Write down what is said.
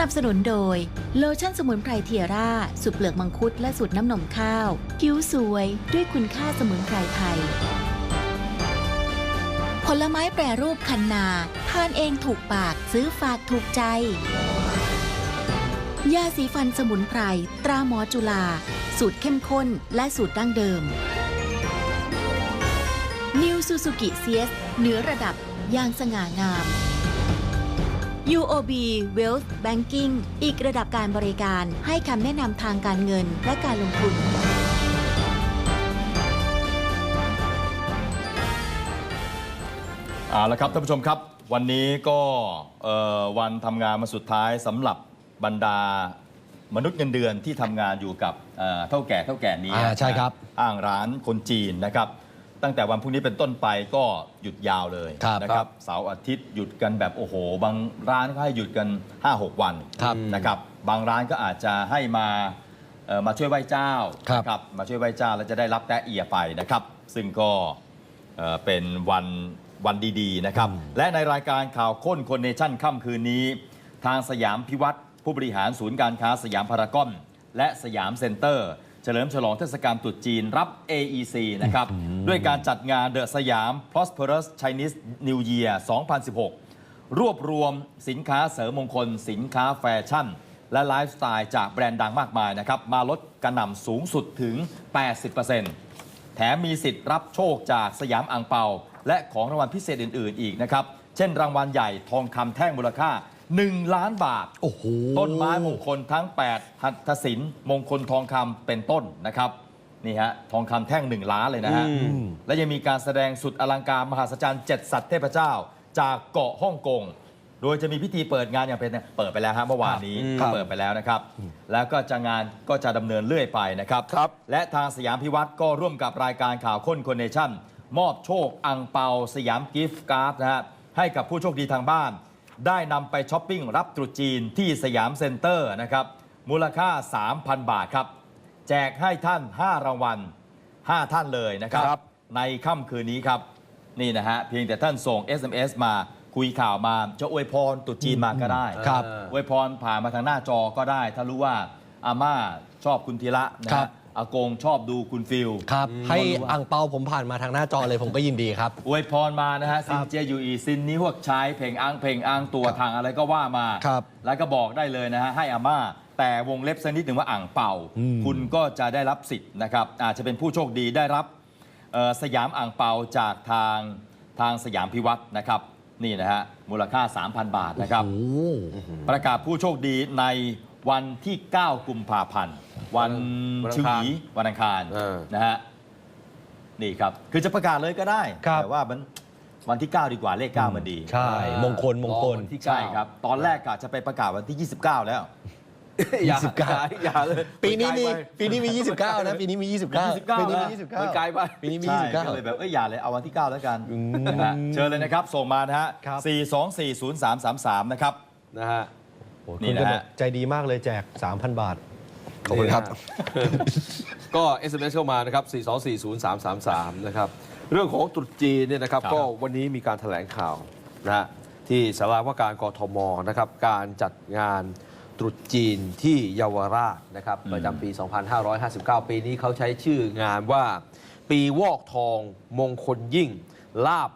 นับสนุนโดย โลชั่นสมุนไพรเทียร่า สูตรเปลือกมังคุดและสูตรน้ำนมข้าว ผิวสวยด้วยคุณค่าสมุนไพรไทย ผลไม้แปรรูปคันนา ทานเองถูกปากซื้อฝากถูกใจ ยาสีฟันสมุนไพร ตราหมอจุฬาสูตรเข้มข้นและสูตรดั้งเดิม New Suzuki CS เหนือระดับอย่างสง่างาม UOB Wealth Banking อีกระดับการบริการให้คำแนะนำทางการเงินและการลงทุน เอาละครับท่านผู้ชมครับ วันนี้ก็เอ่อวันทำงานมาสุดท้ายสำหรับบรรดามนุษย์เงินเดือนที่ทำงานอยู่กับเอ่อเท่าแก่เท่าแก่นี้อ่าใช่ครับ อ้างร้านคนจีนนะครับ ตั้งแต่วันพรุ่งนี้เป็นต้นไปก็หยุดยาวเลยครับนะครับเสาร์อาทิตย์หยุดกันแบบโอ้โห บางร้านก็ให้หยุดกัน 5-6 วันครับนะครับ บางร้านก็อาจจะให้มาเอ่อมาช่วยไหว้เจ้าครับนะมาช่วยไหว้เจ้าแล้วจะได้รับแตะเอียไปนะครับ ซึ่งก็เอ่อเป็นวันวันดีๆนะครับ และในรายการข่าวค้นคนเนชั่นค่ำคืนนี้ ทางสยามพิวัตรผู้บริหารศูนย์การค้าสยามพารากอนและสยามเซ็นเตอร์ เฉลิมฉลองเทศกาลตรุษจีนรับ AEC นะครับ ด้วยการจัดงานเดอะสยาม Prosperous Chinese New Year 2016 รวบรวมสินค้าเสริมมงคล สินค้าแฟชั่น และไลฟ์สไตล์จากแบรนด์ดังมากมายนะครับ มาลดกระหน่ำสูงสุดถึง 80%แถมมีสิทธิ์รับโชคจากสยามอ่างเปา และของรางวัลพิเศษอื่น ๆ อีกนะครับ เช่นรางวัลใหญ่ทองคำแท่งมูลค่า 1 ล้านบาท โอ้โห ต้นไม้มงคลทั้ง 8 หัตถศิลป์มงคลทองคำเป็นต้นนะครับนี่ฮะทองคำแท่ง 1 ล้านเลยนะฮะ และยังมีการแสดงสุดอลังการมหาศจรรย์เจ็ดสัตว์เทพเจ้า จากเกาะฮ่องกง โดยจะมีพิธีเปิดงานอย่างเป็นเปิดไปแล้วฮะเมื่อวานนี้ครับเปิดไปแล้วนะครับ แล้วก็จะงานก็จะดำเนินเรื่อยไปนะครับครับและทางสยามพิวัตรก็ร่วมกับรายการข่าวค้นคนเนชั่นมอบโชคอังเปาสยามกิฟต์การ์ดนะฮะให้กับผู้โชคดีทางบ้าน ได้นำไปช้อปปิ้งรับตรุษจีนที่สยามเซ็นเตอร์นะครับ มูลค่า 3,000 บาทครับ แจกให้ท่าน 5 รางวัล 5 ท่านเลยนะครับครับในค่ำคืนนี้ครับ นี่นะฮะ เพียงแต่ท่านส่ง SMS มาคุยข่าวมาจะอวยพรตรุษจีนมาก็ได้ครับอวยพรผ่านมาทางหน้าจอก็ได้ ถ้ารู้ว่าอาม่าชอบคุณธีระนะครัฮะบ อากงชอบดูคุณฟิลครับ ให้อ่างเปาผมผ่านมาทางหน้าจอเลยผมก็ยินดีครับ อวยพรมานะฮะซินเจียยูอีซินนี้พวกใช้เพลงอังเพลงอังตัวทางอะไรก็ว่ามา ครับแล้วก็บอกได้เลยนะฮะให้อาม่า แต่วงเล็บสักนิดหนึ่งว่าอ่างเป่า อืม คุณก็จะได้รับสิทธิ์นะครับ อาจจะเป็นผู้โชคดีได้รับเอ่อสยามอ่างเปาจากทางทางสยามพิวัตรนะครับ นี่นะฮะมูลค่า 3,000 บาทนะครับ โอ้ประกาศผู้โชคดีในวันที่ 9 กุมภาพันธ์ วันวันอัชิงวคารหยีวันอังคารเออ นะฮะนี่ครับ คือจะประกาศเลยก็ได้ ครับ แต่ว่ามันวันที่ 9 ดีกว่าเลข 9 มันดีใช่ มงคลมงคลรอวันที่ใช่ครับ ตอนแรกกะจะไปประกาศวันที่ 29 แล้ว อย่า29 อย่าอย่าเลยปีนี้มีไกลไปปีนี้มี 29 นะ ปีนี้มี 29 29ปีนี้มีมันไกล29ไป ปีนี้มี ใช่29ก็เลยแบบเอ้ยอย่าเลยเอาวันที่ 9 แล้วกันอืมนะฮะเชิญเลยนะครับ ส่งมานะฮะครับ 4240333 นะครับ นะฮะ โอ้ยนี่คุณนะกฮะ นกใจดีมากเลยแจก 3,000 บาท ขอบคุณครับนี่นะฮะก็ SMS เข้ามานะครับ 4240333 นะครับ เรื่องของตรุษจีนเนี่ยนะครับครับ ก็วันนี้มีการแถลงข่าวนะฮะที่สาราว่าการกทมนะครับ การจัดงานตรุษจีนที่เยาวราชนะครับประจำปี 2559 ปีนี้เขาใช้ชื่องานว่า ปีวอกทองมงคลยิ่ง ลาบ